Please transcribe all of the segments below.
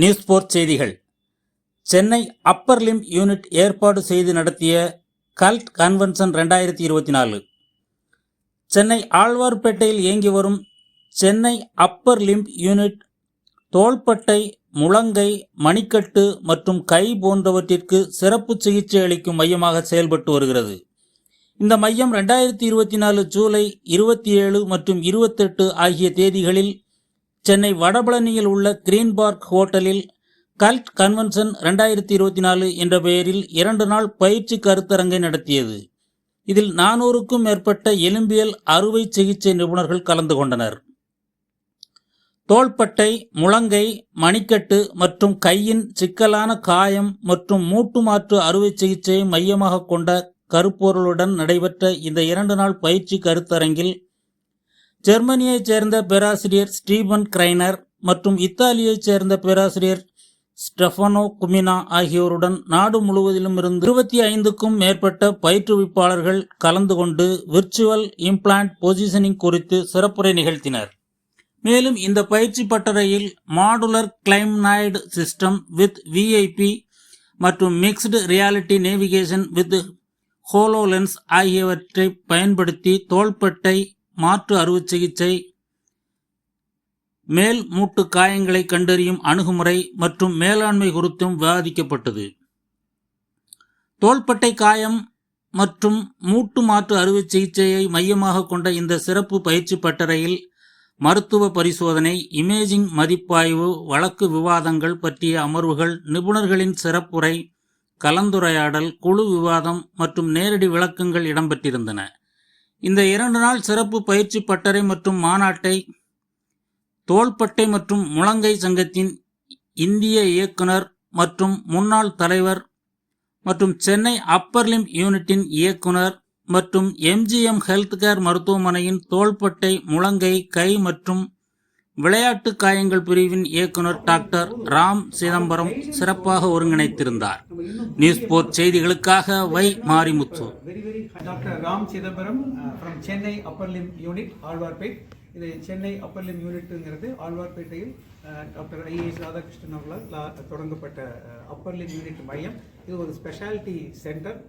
News board செய்திகள். Chennai Appar lymph unit ஏற்பாடு செய்து நடத்திய கல்ட் கன்வென்ஷன் ரெண்டாயிரத்தி இருபத்தி நாலு. சென்னை ஆழ்வார்பேட்டையில் இயங்கி வரும் சென்னை அப்பர் லிம்ப் யூனிட் தோள்பட்டை முழங்கை மணிக்கட்டு மற்றும் கை போன்றவற்றிற்கு சிறப்பு சிகிச்சை அளிக்கும் மையமாக செயல்பட்டு வருகிறது. இந்த மையம் ரெண்டாயிரத்தி இருபத்தி நாலு ஜூலை இருபத்தி ஏழு மற்றும் இருபத்தெட்டு ஆகிய தேதிகளில் சென்னை வடபழனியில் உள்ள கிரீன் பார்க் ஹோட்டலில் கல்ட் கன்வென்ஷன் ரெண்டாயிரத்தி இருபத்தி நாலு என்ற பெயரில் இரண்டு நாள் பயிற்சி கருத்தரங்கை நடத்தியது. இதில் நானூறுக்கும் மேற்பட்ட எலும்பியல் அறுவை சிகிச்சை நிபுணர்கள் கலந்து கொண்டனர். தோள்பட்டை முழங்கை மணிக்கட்டு மற்றும் கையின் சிக்கலான காயம் மற்றும் மூட்டு மாற்று அறுவை சிகிச்சையை மையமாக கொண்ட கருப்பொருளுடன் நடைபெற்ற இந்த இரண்டு நாள் பயிற்சி கருத்தரங்கில் ஜெர்மனியைச் சேர்ந்த பேராசிரியர் ஸ்டீபன் கிரைனர் மற்றும் இத்தாலியைச் சேர்ந்த பேராசிரியர் ஸ்டெஃபனோ குமினா ஆகியோருடன் நாடு முழுவதிலும் இருந்து இருபத்தி ஐந்துக்கும் மேற்பட்ட பயிற்றுவிப்பாளர்கள் கலந்து கொண்டு விர்ச்சுவல் இம்ப்ளான்ட் பொசிஷனிங் குறித்து சிறப்புரை நிகழ்த்தினர். மேலும் இந்த பயிற்சி பட்டறையில் மாடுலர் கிளைம்னாய்டு சிஸ்டம் வித் விஐபி மற்றும் mixed reality navigation with HoloLens ஆகியவற்றை பயன்படுத்தி தோள்பட்டை மாற்று அறுவை சிகிச்சை மேல் மூட்டு காயங்களை கண்டறியும் அணுகுமுறை மற்றும் மேலாண்மை குறித்தும் விவாதிக்கப்பட்டது. தோள்பட்டை காயம் மற்றும் மூட்டு மாற்று அறுவை சிகிச்சையை மையமாக கொண்ட இந்த சிறப்பு பயிற்சி பட்டறையில் மருத்துவ பரிசோதனை இமேஜிங் மதிப்பாய்வு வழக்கு விவாதங்கள் பற்றிய அமர்வுகள் நிபுணர்களின் சிறப்புரை கலந்துரையாடல் குழு விவாதம் மற்றும் நேரடி விளக்கங்கள் இடம்பெற்றிருந்தன. இந்த இரண்டு நாள் சிறப்பு பயிற்சி பட்டறை மற்றும் மாநாட்டை தோள்பட்டை மற்றும் முழங்கை சங்கத்தின் இந்திய இயக்குனர் மற்றும் முன்னாள் தலைவர் மற்றும் சென்னை அப்பர் லிம் யூனிட்டின் இயக்குனர் மற்றும் எம்ஜிஎம் ஹெல்த் கேர் மருத்துவமனையின் தோள்பட்டை முழங்கை கை மற்றும் விளையாட்டு காயங்கள் பிரிவின் இயக்குனர் டாக்டர் ராம் சிதம்பரம் சிறப்பாக ஒருங்கிணைத்திருந்தார். நியூஸ் போர்ட் செய்திகளுக்காக Y Marimuthu. Doctor Ram Chidambaram from Chennai upper limb unit Alwarpet. இது சென்னை அப்பர் லிம் யூனிட்டுங்கிறது ஆழ்வார்பேட்டையில் டாக்டர் ஐஏஎஸ் ராதாகிருஷ்ணன் அவர்களால் தொடங்கப்பட்ட அப்பர் லிம் யூனிட் மையம். இது ஒரு ஸ்பெஷாலிட்டி சென்டர்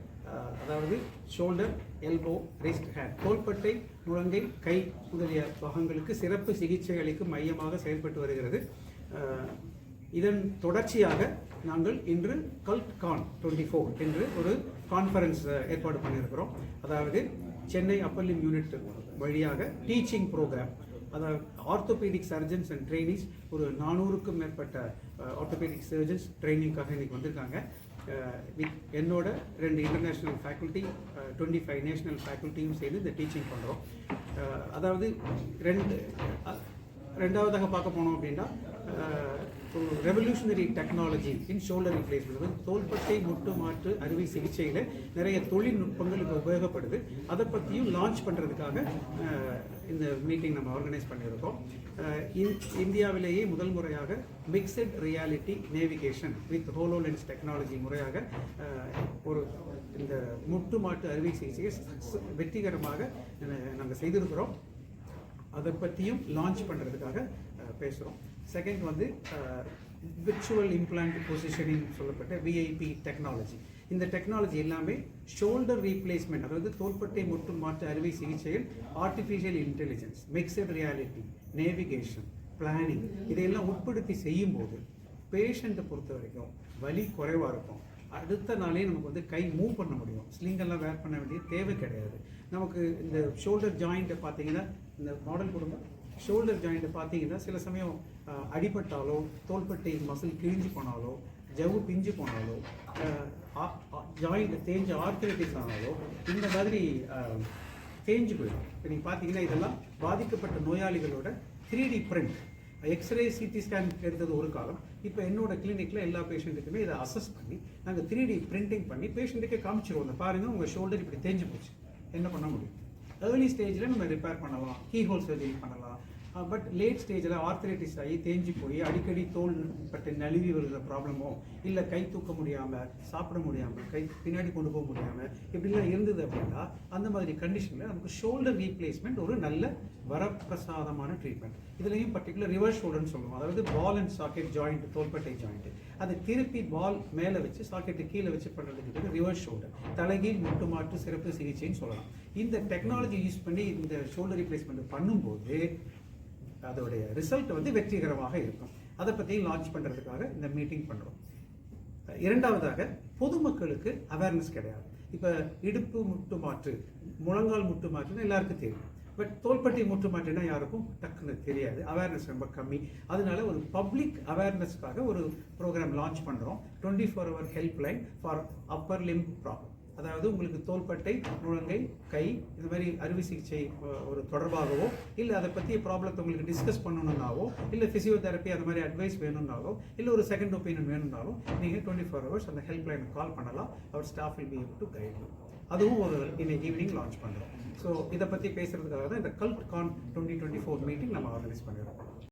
அதாவது ஷோல்டர் எல்போ ரிஸ்ட் ஹேண்ட் தோள்பட்டை முழங்கை கை முதலிய பாகங்களுக்கு சிறப்பு சிகிச்சை அளிக்கும் மையமாக செயல்பட்டு வருகிறது. இதன் தொடர்ச்சியாக நாங்கள் இன்று கல்ட் கான் டுவெண்ட்டி ஃபோர் என்று ஒரு கான்ஃபரன்ஸ் ஏற்பாடு பண்ணியிருக்கிறோம். அதாவது சென்னை அப்பல்லிம் யூனிட் வழியாக டீச்சிங் ப்ரோக்ராம் அதாவது ஆர்த்தோபீடிக் சர்ஜன்ஸ் அண்ட் ட்ரைனிஸ் ஒரு நானூறுக்கும் மேற்பட்ட ஆர்த்தோபீடிக் சர்ஜன்ஸ் ட்ரைனிங்காக இன்றைக்கி வந்திருக்காங்க. Uh, வித் என்னோட ரெண்டு international faculty twenty five national ஃபேக்கல்ட்டியும் சேர்ந்து இந்த டீச்சிங் பண்ணுறோம் uh, அதாவது ரெண்டு ரெண்டாவதாக பார்க்க போனோம் அப்படின்னா revolutionary technology in shoulder replacement வந்து தோள்பட்டை முட்டு மாற்று அறுவை சிகிச்சையில் நிறைய தொழில்நுட்பங்கள் இப்போ உபயோகப்படுது அதை பற்றியும் லான்ச் பண்ணுறதுக்காக uh, இந்த மீட்டிங் நம்ம ஆர்கனைஸ் பண்ணியிருக்கோம். இந்- இந்தியாவிலேயே முதல் முறையாக mixed reality navigation with HoloLens technology முறையாக ஒரு இந்த முட்டு மாட்டு அறுவை சிகிச்சையை வெற்றிகரமாக நாங்கள் செய்திருக்கிறோம். அதை பற்றியும் லான்ச் பண்ணுறதுக்காக பேசுகிறோம் செகண்ட் வந்து விர்ச்சுவல் இம்ப்ளான்ட் பொசிஷனிங் சொல்லப்பட்ட விஐபி டெக்னாலஜி இந்த டெக்னாலஜி எல்லாமே ஷோல்டர் ரீப்ளேஸ்மெண்ட் அதாவது தோள்பட்டை மற்றும் மாற்று அறுவை சிகிச்சையில் artificial intelligence mixed reality navigation planning இதையெல்லாம் உட்படுத்தி செய்யும்போது பேஷண்ட்டை பொறுத்த வரைக்கும் வலி குறைவாக இருக்கும். அடுத்த நாளே நமக்கு வந்து கை மூவ் பண்ண முடியும். ஸ்லிங்கெல்லாம் வேர் பண்ண வேண்டிய தேவை கிடையாது. நமக்கு இந்த ஷோல்டர் ஜாயிண்ட்டை பார்த்தீங்கன்னா இந்த மாடல் கொடுங்க. ஷோல்டர் ஜாயிண்ட்டை பார்த்தீங்கன்னா சில சமயம் அடிபட்டாலோ தோள்பட்டை மசில் கிழிஞ்சு போனாலோ ஜவ்வு பிஞ்சு போனாலோ ஜாயிண்ட் தேஞ்ச ஆர்த்திரைட்டிஸ் ஆனாலோ இந்த மாதிரி தேஞ்சு போயிடும். இப்போ நீங்கள் பார்த்தீங்கன்னா இதெல்லாம் பாதிக்கப்பட்ட நோயாளிகளோட three D print X-ray CT scan எடுத்தது ஒரு காலம். இப்போ என்னோட கிளினிக்கில் எல்லா பேஷண்ட்டுக்குமே இதை அசஸ் பண்ணி நாங்கள் த்ரீ டி பிரிண்டிங் பண்ணி பேஷண்ட்டுக்கே காமிச்சிருவோம். பாருங்கள் உங்கள் ஷோல்டர் இப்படி தேஞ்சு போச்சு. என்ன பண்ண முடியும்? ஏர்லி ஸ்டேஜில் நம்ம ரிப்பேர் பண்ணலாம். கீ ஹோல் சர்ஜரி பண்ணலாம். பட் லேட் ஸ்டேஜில் ஆர்த்தரைட்டிஸ் ஆகி தேஞ்சு போய் அடிக்கடி தோல் பட்டு நழுவி வருகிற ப்ராப்ளமோ இல்லை கை தூக்க முடியாமல் சாப்பிட முடியாமல் கை பின்னாடி கொண்டு போக முடியாமல் இப்படிலாம் இருந்தது அப்படின்னா அந்த மாதிரி கண்டிஷனில் நமக்கு ஷோல்டர் ரீப்ளேஸ்மெண்ட் ஒரு நல்ல வரப்பிரசாதமான ட்ரீட்மெண்ட் இதுலேயும் பர்டிகுலர் ரிவர்ஸ் ஷோல்டர்னு சொல்லுவோம். அதாவது பால் அண்ட் சாக்கெட் ஜாயிண்ட் தோல்பட்டை ஜாயிண்ட் அதை திருப்பி பால் மேலே வச்சு சாக்கெட்டு கீழே வச்சு பண்ணுறதுக்கு ரிவர்ஸ் ஷோல்டர் தலைகீழ் முட்டு மாற்று சிறப்பு சிகிச்சைன்னு சொல்லலாம். இந்த டெக்னாலஜி யூஸ் பண்ணி இந்த ஷோல்டர் ரீப்ளேஸ்மெண்ட் பண்ணும்போது அதோடைய ரிசல்ட் வந்து வெற்றிகரமாக இருக்கும். அதை பற்றியும் லான்ச் பண்ணுறதுக்காக இந்த மீட்டிங் பண்ணுறோம் இரண்டாவதாக பொதுமக்களுக்கு அவேர்னஸ் கிடையாது. இப்போ இடுப்பு முட்டு மாற்று முழங்கால் முட்டு மாற்றுன்னு எல்லாருக்கும் தெரியும். பட் தோள்பட்டி முட்டு மாற்றுனா யாருக்கும் டக்குன்னு தெரியாது. அவேர்னஸ் ரொம்ப கம்மி. அதனால ஒரு பப்ளிக் அவேர்னஸ்க்காக ஒரு ப்ரோக்ராம் லான்ச் பண்ணுறோம் twenty four hour help line for upper limb problem அதாவது உங்களுக்கு தோள்பட்டை முழங்கை கை இது மாதிரி அறுவை சிகிச்சை ஒரு தொடர்பாகவோ இல்லை அதை பற்றிய ப்ராப்ளத்தை உங்களுக்கு டிஸ்கஸ் பண்ணணுன்னாவோ இல்லை ஃபிசியோதெரப்பி அந்த மாதிரி அட்வைஸ் வேணும்னாலோ இல்லை ஒரு செகண்ட் ஒப்பீனியன் வேணும்னாலும் நீங்கள் டுவெண்ட்டி ஃபோர் ஹவர்ஸ் அந்த ஹெல்ப் கால் பண்ணலாம். Our staff will be able to guide you அதுவும் ஒரு இன்னைக்கு ஈவினிங் லான்ச் பண்ணுறோம் ஸோ இதை பற்றி பேசுகிறதுக்காக தான் இந்த cult con twenty twenty four meeting நம்ம ஆர்கனைஸ் பண்ணிடுறோம்